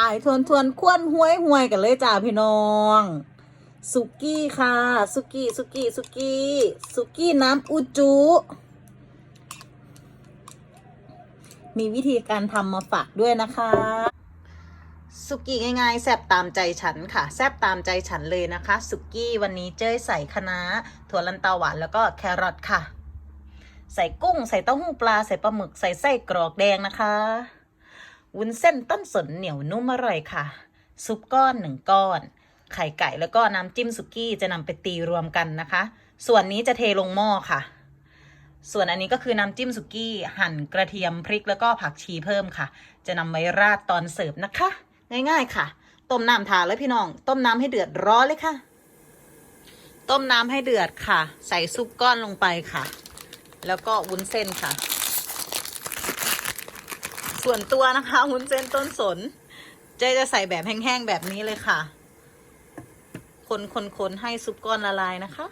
อายทวนทวนควนห้วยห้วยกันเลยจ้าพี่น้องสุกี้ค่ะสุกี้สุกี้สุกี้สุกี้น้ำอุจุ มีวิธีการทำมาฝากด้วยนะคะสุกี้ง่ายๆแซบตามใจฉันค่ะ แซบตามใจฉันเลยนะคะ สุกี้วันนี้เจ้ยใส่คะน้าถั่วลันเตาหวานแล้วก็แครอทค่ะ ใส่กุ้งใส่เต้าหู้ปลาใส่ปลาหมึกใส่ไส้กรอกแดงนะคะ วุ้นเส้นต้นสนเหนียวนุ่มอร่อยค่ะ ซุปก้อนหนึ่งก้อน ไข่ไก่แล้วก็น้ำจิ้มสุกี้จะนำไปตีรวมกันนะคะ ส่วนนี้จะเทลงหม้อค่ะ ส่วนอันนี้ก็คือน้ำจิ้มสุกี้ หั่นกระเทียมพริกแล้วก็ผักชีเพิ่มค่ะ จะนำไว้ราดตอนเสิร์ฟนะคะ ง่ายๆค่ะ ต้มน้ำทาเลยพี่น้อง ต้มน้ำให้เดือดร้อนเลยค่ะ ต้มน้ำให้เดือดค่ะ ใส่ซุปก้อนลงไปค่ะ แล้วก็วุ้นเส้นค่ะ ส่วนตัวนะคะวุ้นเส้นต้นสน เจ๊จะใส่แบบแห้งๆแบบนี้เลยค่ะ คนคนคนให้ซุปก้อนละลายนะคะ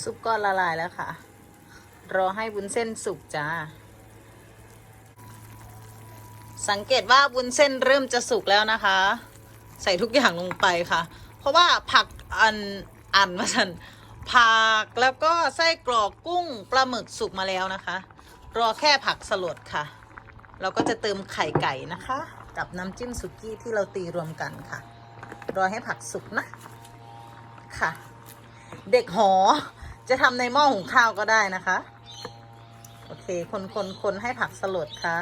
ซุปก้อนละลายแล้วค่ะ รอให้วุ้นเส้นสุกจ้า สังเกตว่าวุ้นเส้นเริ่มจะสุกแล้วนะคะ ใส่ทุกอย่างลงไปค่ะ เพราะว่าผักอันอันมาสัน ผักแล้วก็ไส้กรอกกุ้งปลาหมึกสุกมาแล้วนะคะ รอแค่ผักสลดค่ะ เราก็จะเติมไข่ไก่นะคะ กับน้ำจิ้มสุกี้ที่เราตีรวมกันค่ะ รอให้ผักสุกนะค่ะ เด็กหอจะทำในหม้อหุงข้าวก็ได้นะคะ โอเค คนคนคนให้ผักสลดค่ะ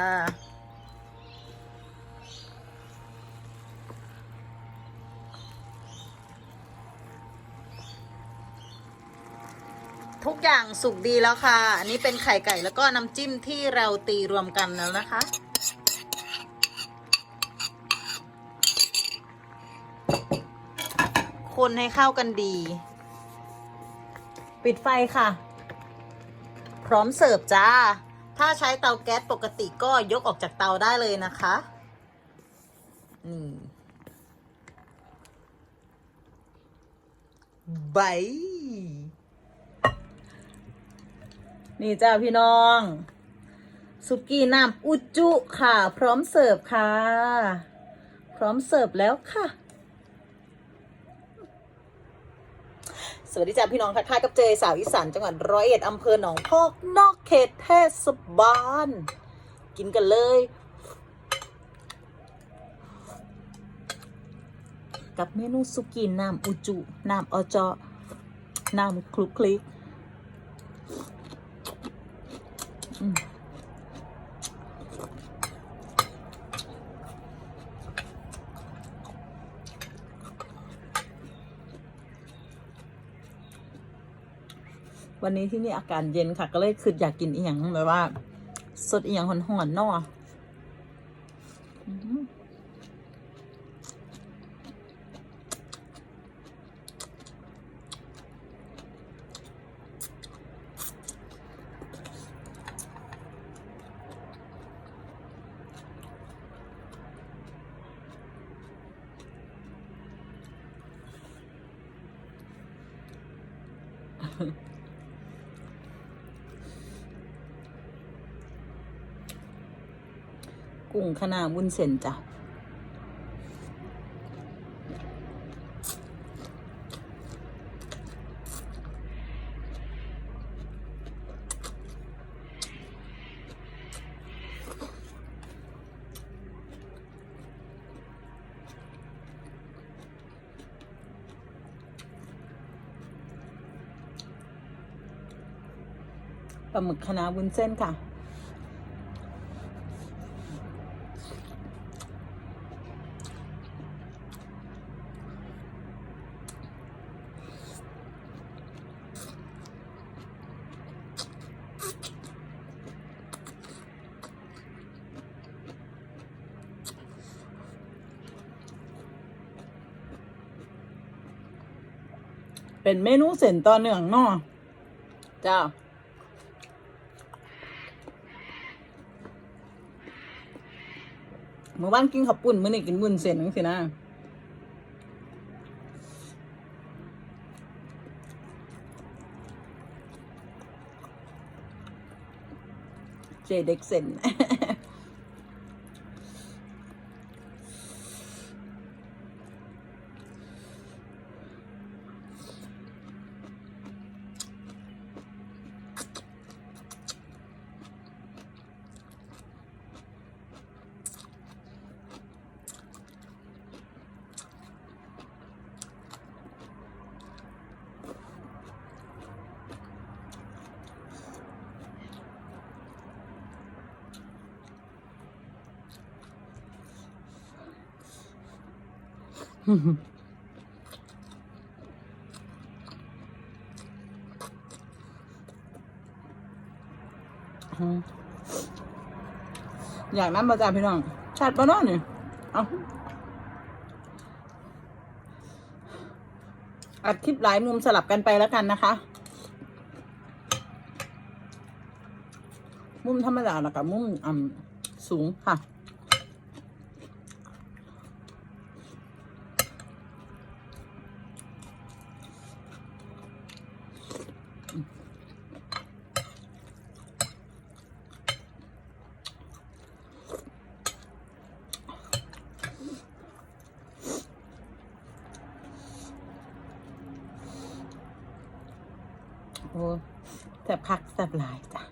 ทุกอย่างสุกดีแล้วค่ะ อันนี้เป็นไข่ไก่แล้วก็น้ำจิ้มที่เราตีรวมกันแล้วนะคะ คนให้เข้ากันดี ปิดไฟค่ะ พร้อมเสิร์ฟจ้า ถ้าใช้เตาแก๊สปกติก็ยกออกจากเตาได้เลยนะคะ นี่ใบ นี่จ้าพี่น้อง สุกี้น้ำอุจุค่ะ พร้อมเสิร์ฟค่ะ พร้อมเสิร์ฟแล้วค่ะ สวัสดีจ้าพี่น้องทักทายกับเจสาวอีสานจังหวัดร้อยเอ็ดอำเภอหนองพอกนอกเขตเทศบาล กินกันเลยกับเมนูสุกี้น้ำอุจุ น้ำอจอน้ำคลุกคลิก อืม วันนี้ที่นี่อากาศเย็นค่ะ ก็เลยคืออยากกินอีหยังแบบว่า สดอีหยังหอนๆเนาะอ กุ้งขนาวุ้นเส้นจ้ะปลาหมึกคณะวุ้นเส้นค่ะ เป็นเมนูเส้นต่อเนื่องเนาะจ้าเมื่อวานกินขับปุ่นเมื่อนี้กินวุ้นเส้นนั่นสินะเจเด็กเซน อย่างนั้นมาจ้าพี่น้องชัดปะเนาะนี่เอาอัดคลิปหลายมุมสลับกันไปแล้วกันนะคะ มุมธรรมดาแล้วกับมุมอ่ำสูงค่ะ โอ้ แซ่บคักแซ่บลายจ้ะ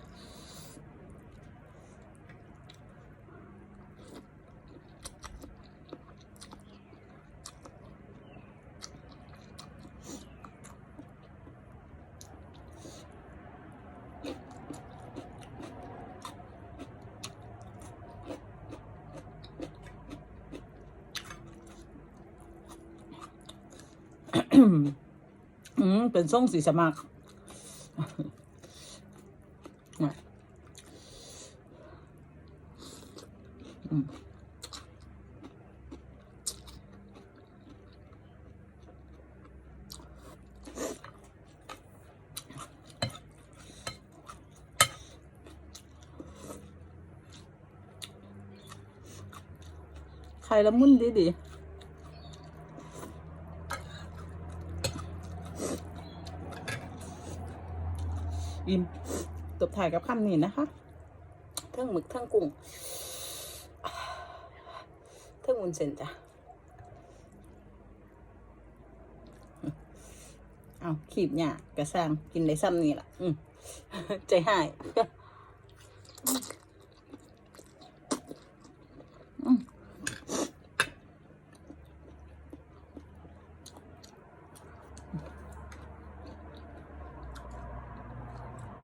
อืมเป็นส่งสีสมักน่ะ อืมไข่ละมุนดีดีอิ่ม ตบถ่ายกับคำนี้นะคะเท่งหมึกเท่งกุ้งเท่งวุ้นเส้นจ้ะเอาขีบเนี่ยกระซังกินได้ซ้ำนี่แหละอืมใจหาย อืม